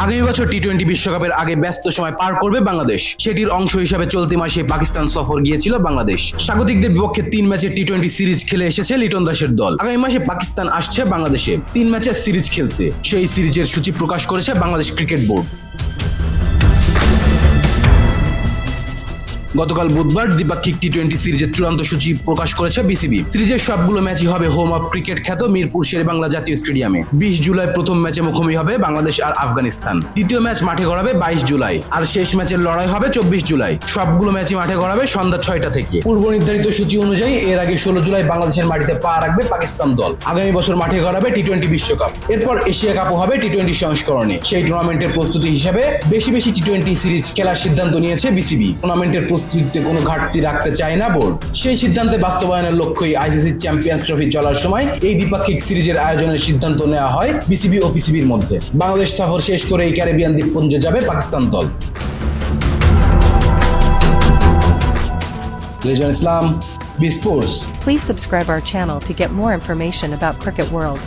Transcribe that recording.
আগামী বছর T twenty বিশ্বকাপের আগে ব্যস্ত সময় পার করবে বাংলাদেশ। সেটির অংশ হিসাবে চলতি মাসে পাকিস্তান সফর গিয়েছিল বাংলাদেশ। স্বাগতিকদের বিপক্ষে তিন ম্যাচে টি টোয়েন্টি সিরিজ খেলে এসেছে লিটন দাসের দল। আগামী মাসে পাকিস্তান আসছে বাংলাদেশে। তিন ম্যাচের সিরিজ খেলতে। সেই সিরিজের সূচি প্রকাশ করেছে বাংলাদেশ ক্রিকেট বোর্ড। গতকাল বুধবার দ্বিপাক্ষিক টি টোয়েন্টি সিরিজের চূড়ান্ত সূচি প্রকাশ করেছে বিসিবি। সিরিজের সবগুলো ম্যাচই হবে হোম অফ ক্রিকেট খ্যাত মিরপুর শের বাংলা জাতীয় স্টেডিয়ামে। বিশ জুলাই প্রথম ম্যাচে মুখোমুখি হবে বাংলাদেশ আর আফগানিস্তান। দ্বিতীয় ম্যাচ মাঠে গড়াবে বাইশ জুলাই। আর শেষ ম্যাচের লড়াই হবে চব্বিশ জুলাই। সবগুলো ম্যাচই মাঠে গড়াবে সন্ধ্যা ছয়টা থেকে। পূর্ব নির্ধারিত সূচি অনুযায়ী এর আগে ষোলো জুলাই বাংলাদেশের মাটিতে পা রাখবে পাকিস্তান দল। আগামী বছর মাঠে গড়াবে টি টোয়েন্টি বিশ্বকাপ। এরপর এশিয়া কাপও হবে টি টোয়েন্টি সংস্করণে। সেই টুর্নামেন্টের প্রস্তুতি হিসেবে বেশি বেশি টি টোয়েন্টি সিরিজ খেলার সিদ্ধান্ত নিয়েছে বিসিবি। টুর্নামেন্টের প্রস্তুতিতে কোনো ঘাটতি রাখতে চায় না বোর্ড। সেই সিদ্ধান্তে বাস্তবায়নের লক্ষ্যই আইসিসি চ্যাম্পিয়ন্স ট্রফি চলার সময় এই দ্বিপাক্ষিক সিরিজের আয়োজনের সিদ্ধান্ত নেওয়া হয় বিসিবি ও পিসিবির মধ্যে। বাংলাদেশ সফর শেষ করে এই ক্যারিবিয়ান দ্বীপপুঞ্জে যাবে পাকিস্তান দল। Rezan Islam, B sports. Please subscribe our channel to get more information about Cricket World.